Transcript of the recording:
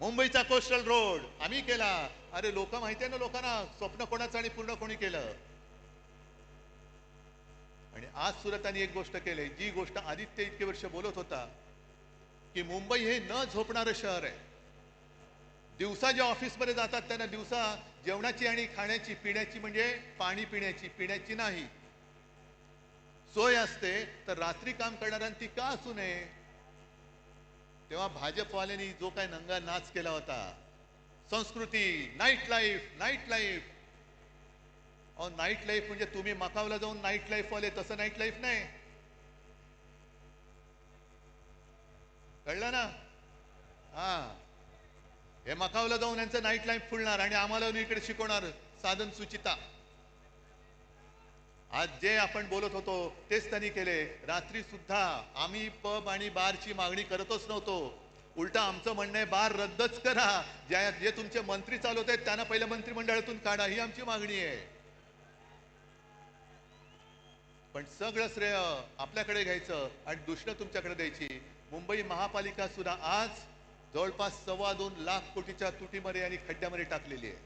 मुंबईचा coastal road. आम्ही केला. अरे लोक माहिती आहे ना लोकांना? स्वप्न कोणाचं आणि पूर्ण कोणी केलं? आणि आज सुरतांनी एक गोष्ट केली. जी गोष्ट आदित्य इतके वर्ष बोलत होता की मुंबई हे न झोपणारं शहर आहे. दिवसा ज्या ऑफिसमध्ये जातात त्यांना दिवसा जेवणाची आणि खाण्याची पिण्याची म्हणजे पाणी पिण्याची पिण्याची नाही. सोय असते तर रात्री काम करणाऱ्यांनी का असू नये? तेव्हा भाजपवाल्यांनी जो काय नंगा नाच केला होता संस्कृती नाईट लाईफ नाईट लाईफ अहो नाईट लाईफ म्हणजे तुम्ही मकावला जाऊन नाईट लाईफ वाले तसं नाईट लाईफ नाही. कळलं ना? हा. हे मकावला जाऊन यांचं नाईट लाईफ फुलणार आणि आम्हाला इकडे शिकवणार साधन सुचिता. आज जे आपण बोलत होतो तेच त्यांनी केले. रात्री सुद्धा आम्ही पब आणि बारची मागणी करतच नव्हतो. उलटा आमचं म्हणणं आहे बार रद्दच करा. ज्या जे तुमचे मंत्री चालवत आहेत त्यांना पहिल्या मंत्रिमंडळातून काढा. ही आमची मागणी आहे. पण सगळं श्रेय आपल्याकडे घ्यायचं आणि दुष्ण तुमच्याकडे द्यायची. मुंबई महापालिका सुद्धा आज जवळपास सव्वा दोन लाख कोटीच्या तुटीमध्ये आणि खड्ड्यामध्ये टाकलेली आहे.